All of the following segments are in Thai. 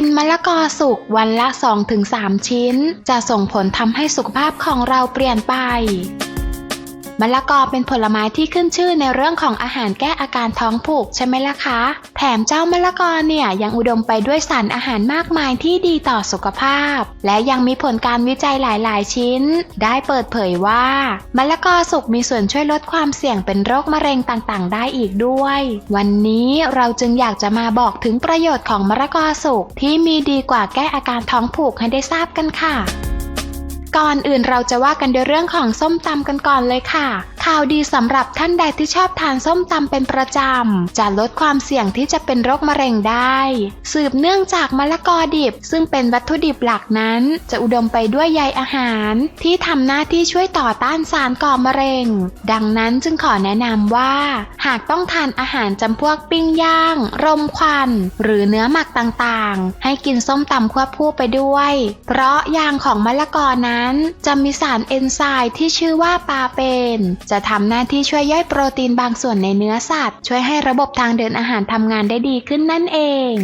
กินมะละกอสุกวันละ 2-3 ชิ้น จะส่งผลทำให้สุขภาพของเราเปลี่ยนไป มะละกอเป็นผลไม้ที่ขึ้นชื่อในเรื่องของอาหารแก้อาการท้องผูกใช่ไหมล่ะคะ แถมเจ้ามะละกอเนี่ยยังอุดมไปด้วยสารอาหารมากมายที่ดีต่อสุขภาพ และยังมีผลการวิจัยหลายๆ ชิ้น ได้เปิดเผยว่ามะละกอสุกมีส่วนช่วยลดความเสี่ยงเป็นโรคมะเร็งต่างๆ ได้อีกด้วย วันนี้เราจึงอยากจะมาบอกถึงประโยชน์ของมะละกอสุกที่มีดีกว่าแก้อาการท้องผูกให้ได้ทราบกันค่ะ ก่อนอื่นเราจะว่ากันด้วยเรื่องของส้มตำกันก่อนเลยค่ะ ข่าวดีสำหรับท่านใดที่ชอบทานส้มตำเป็นประจำ จะลดความเสี่ยงที่จะเป็นโรคมะเร็งได้ สืบเนื่องจากมะละกอดิบ ซึ่งเป็นวัตถุดิบหลักนั้น จะอุดมไปด้วยใยอาหาร ที่ทำหน้าที่ช่วยต่อต้านสารก่อมะเร็ง ดังนั้นจึงขอแนะนำว่า หากต้องทานอาหารจำพวกปิ้งย่าง รมควัน หรือเนื้อหมักต่างๆ ให้กินส้มตำควบคู่ไปด้วย เพราะยางของมะละกอนั้น จะมีสารเอนไซม์ที่ชื่อว่าปาเปนจะะทำหน้าที่ช่วยย่อยโปรตีนบางส่วนในเนื้อสัตว์ ช่วยให้ระบบทางเดินอาหารทำงานได้ดีขึ้นนั่นเอง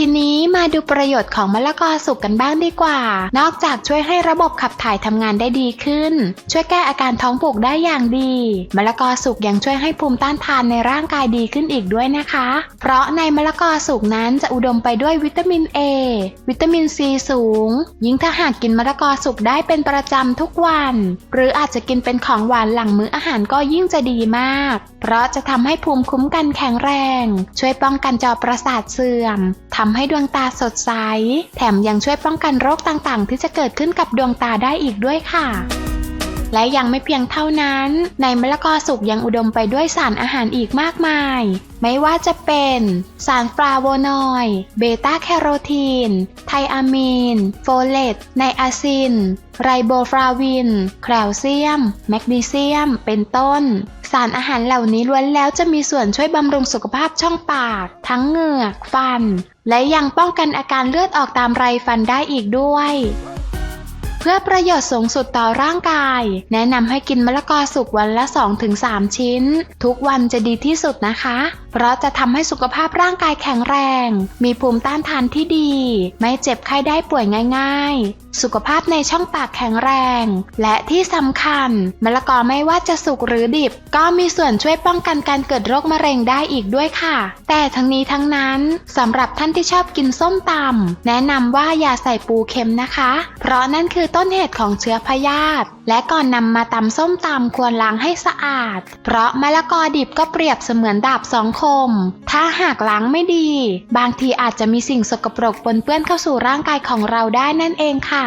ทีนี้มาดูประโยชน์ของมะละกอสุกกันบ้างดีกว่า นอกจากช่วยให้ระบบขับถ่ายทำงานได้ดีขึ้น ช่วยแก้อาการท้องผูกได้อย่างดี มะละกอสุกยังช่วยให้ภูมิต้านทานในร่างกายดีขึ้นอีกด้วยนะคะ เพราะในมะละกอสุกนั้นจะอุดมไปด้วยวิตามิน A วิตามินซีสูง ยิ่งถ้าหากกินมะละกอสุกได้เป็นประจำทุกวัน หรืออาจจะกินเป็นของหวานหลังมื้ออาหารก็ยิ่งจะดีมากเพราะจะทำให้ภูมิคุ้มกันแข็งแรง ช่วยป้องกันจอประสาทเสื่อมทำให้ดวงตาสดใส แถมยังช่วยป้องกันโรคต่างๆ ที่จะเกิดขึ้นกับดวงตาได้อีกด้วยค่ะ และยังไม่เพียงเท่านั้น ในมะละกอสุกยังอุดมไปด้วยสารอาหารอีกมากมาย ไม่ว่าจะเป็นสารฟลาโวนอยด์เบต้าแคโรทีน ไทอะมีน โฟเลต ไนอาซิน ไรโบฟลาวิน แคลเซียม แมกนีเซียม เป็นต้น สารอาหารเหล่านี้ล้วนแล้วจะมีส่วนช่วยบำรุงสุขภาพช่องปาก ทั้งเหงือก ฟัน และยังป้องกันอาการเลือดออกตามไรฟันได้อีกด้วย เพื่อประโยชน์สูงสุดต่อร่างกาย แนะนำให้กินมะละกอสุกวันละ 2-3 ชิ้น ทุกวันจะดีที่สุดนะคะ เพราะจะทำให้สุขภาพร่างกายแข็งแรง มีภูมิต้านทานที่ดี ไม่เจ็บไข้ได้ป่วยง่าย ๆสุขภาพในช่องปากแข็งแรง และที่สำคัญ มะละกอไม่ว่าจะสุกหรือดิบ ก็มีส่วนช่วยป้องกันการเกิดโรคมะเร็งได้อีกด้วยค่ะ แต่ทั้งนี้ทั้งนั้นสำหรับท่านที่ชอบกินส้มตำแนะนำว่าอย่าใส่ปูเค็มนะคะ เพราะนั่นคือต้นเหตุของเชื้อพยาธิและก่อนนำมาตำส้มตำควรล้างให้สะอาด เพราะมะละกอดิบก็เปรียบเสมือนดาบสองคม ถ้าหากล้างไม่ดี บางทีอาจจะมีสิ่งสกปรกปนเปื้อนเข้าสู่ร่างกายของเราได้นั่นเองค่ะ